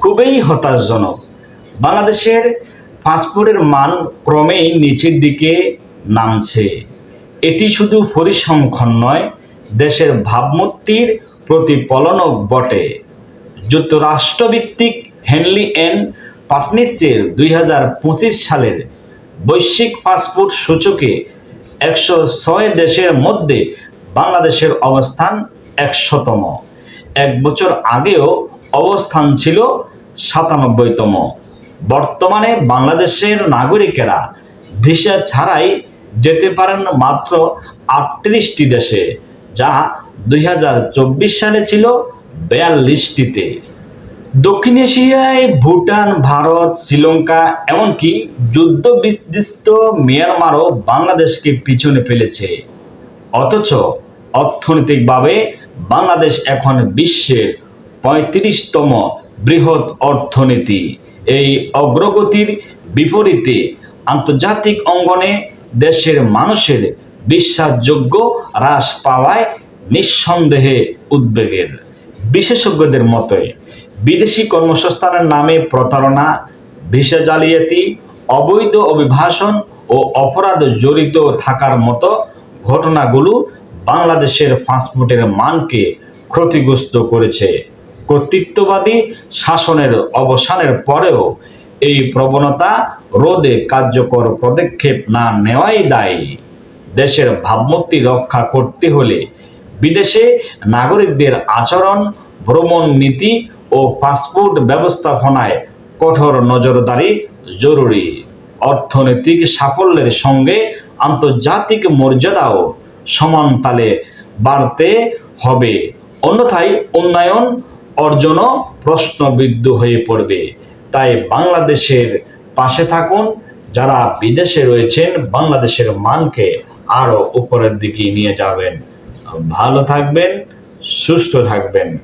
খুবই হতাশজনক। বাংলাদেশের পাসপোর্টের মান ক্রমেই নিচের দিকে নামছে। এটি শুধু পরিসংখ্যান নয়, দেশের ভাবমূর্তির প্রতিফলনও বটে। যুক্তরাষ্ট্রভিত্তিক হেনলি অ্যান্ড পার্টনার্সের দুই সালের বৈশ্বিক পাসপোর্ট সূচকে একশো ছয় দেশের মধ্যে বাংলাদেশের অবস্থান একশোতম। এক বছর আগেও অবস্থান ছিল সাতানব্বইতম। বর্তমানে বাংলাদেশের নাগরিকেরা ভিসা ছাড়াই যেতে পারেন মাত্র আটত্রিশটি দেশে, যা দুই হাজার চব্বিশ সালে ছিল বেয়াল্লিশটিতে। দক্ষিণ এশিয়ায় ভুটান, ভারত, শ্রীলঙ্কা এমনকি যুদ্ধ বিধ্বস্ত মিয়ানমারও বাংলাদেশকে পিছনে ফেলেছে। অথচ অর্থনৈতিকভাবে বাংলাদেশ এখন বিশ্বের পঁয়ত্রিশতম বৃহৎ অর্থনীতি। এই অগ্রগতির বিপরীতে আন্তর্জাতিক অঙ্গনে দেশের মানুষের বিশ্বাসযোগ্য হ্রাস পাওয়ায় নিঃসন্দেহে উদ্বেগের। বিশেষজ্ঞদের মতে, বিদেশি কর্মসংস্থানের নামে প্রতারণা, ভিসা জালিয়াতি, অবৈধ অভিভাষণ ও অপরাধ জড়িত থাকার মতো ঘটনাগুলো বাংলাদেশের পাসপোর্টের মানকে ক্ষতিগ্রস্ত করেছে। কর্তৃত্ববাদী শাসনের অবসানের পরেও এই প্রবণতা রোধে কার্যকর পদক্ষেপ না নেওয়াই দায়ী। দেশের ভাবমূর্তি রক্ষা করতে হলে বিদেশে নাগরিকদের আচরণ, ভ্রমণ নীতি ও পাসপোর্ট ব্যবস্থাপনায় কঠোর নজরদারি জরুরি। অর্থনৈতিক সাফল্যের সঙ্গে আন্তর্জাতিক মর্যাদাও সমান তালে বাড়তে হবে। অন্যথায় উন্নয়ন অর্জনও প্রশ্নবিদ্ধ হয়ে পড়বে। তাই বাংলাদেশের পাশে থাকুন, যারা বিদেশে রয়েছেন, বাংলাদেশের মানকে আরও উপরের দিকে নিয়ে যাবেন। ভালো থাকবেন, সুস্থ থাকবেন।